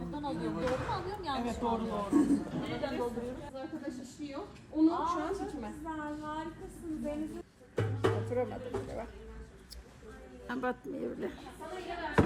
alıyorum. Doğru mu alıyorum yanlış Evet mı doğru alıyorum? doğru. Neden dolduruyoruz? Arkadaş işliyor. Onu şu an çekime. harikasın Deniz. Oturamadım bile bak. Ha, Batmıyor bile. Orada.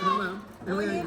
Tamam. Hemen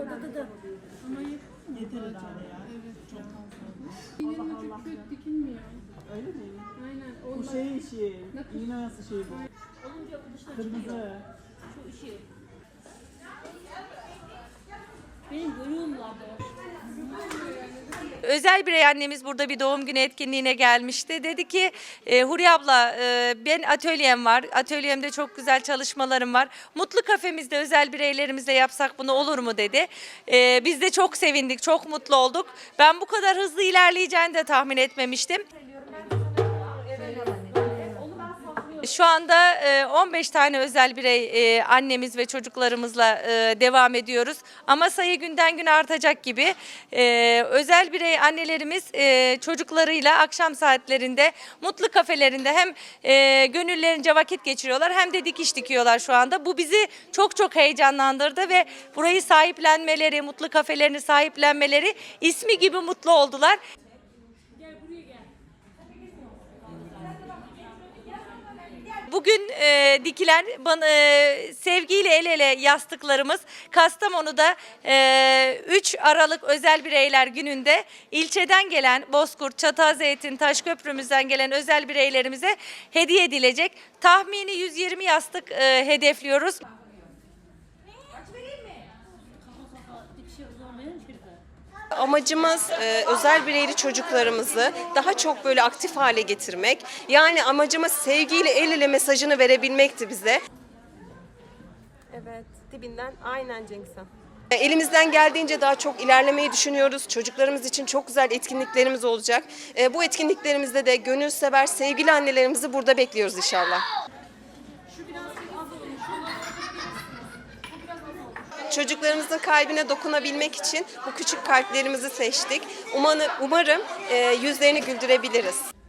Ama yeter herhalde ya. Evet. Çok fazla. Allah Allah. Öyle mi? Aynen. Bu şey işi. İğne nasıl şey bu? Kırmızı. Şu işi. Benim bölüğüm vardı. Özel birey annemiz burada bir doğum günü etkinliğine gelmişti. Dedi ki e, Huri abla e, ben atölyem var. Atölyemde çok güzel çalışmalarım var. Mutlu kafemizde özel bireylerimizle yapsak bunu olur mu dedi. E, biz de çok sevindik, çok mutlu olduk. Ben bu kadar hızlı ilerleyeceğini de tahmin etmemiştim. Şu anda e, 15 tane özel birey e, annemiz ve çocuklarımızla e, devam ediyoruz. Ama sayı günden güne artacak gibi. E, Özel birey annelerimiz e, çocuklarıyla akşam saatlerinde mutlu kafelerinde hem e, gönüllerince vakit geçiriyorlar hem de dikiş dikiyorlar şu anda. Bu bizi çok çok heyecanlandırdı ve burayı sahiplenmeleri, mutlu kafelerini sahiplenmeleri ismi gibi mutlu oldular. Bugün e, dikilen bana, e, sevgiyle el ele yastıklarımız Kastamonu'da e, 3 Aralık Özel Bireyler Günü'nde ilçeden gelen Bozkurt, Çatalzeytin, Taşköprümüzden gelen özel bireylerimize hediye edilecek. Tahmini 120 yastık e, hedefliyoruz. Amacımız e, özel bireyli çocuklarımızı daha çok böyle aktif hale getirmek. Yani amacımız sevgiyle el ele mesajını verebilmekti bize. Evet, dibinden aynen Cengiz Han. E, Elimizden geldiğince daha çok ilerlemeyi düşünüyoruz. Çocuklarımız için çok güzel etkinliklerimiz olacak. E, Bu etkinliklerimizde de gönül sever sevgili annelerimizi burada bekliyoruz inşallah. Çocuklarımızın kalbine dokunabilmek için bu küçük kalplerimizi seçtik. Umarım, umarım e, yüzlerini güldürebiliriz.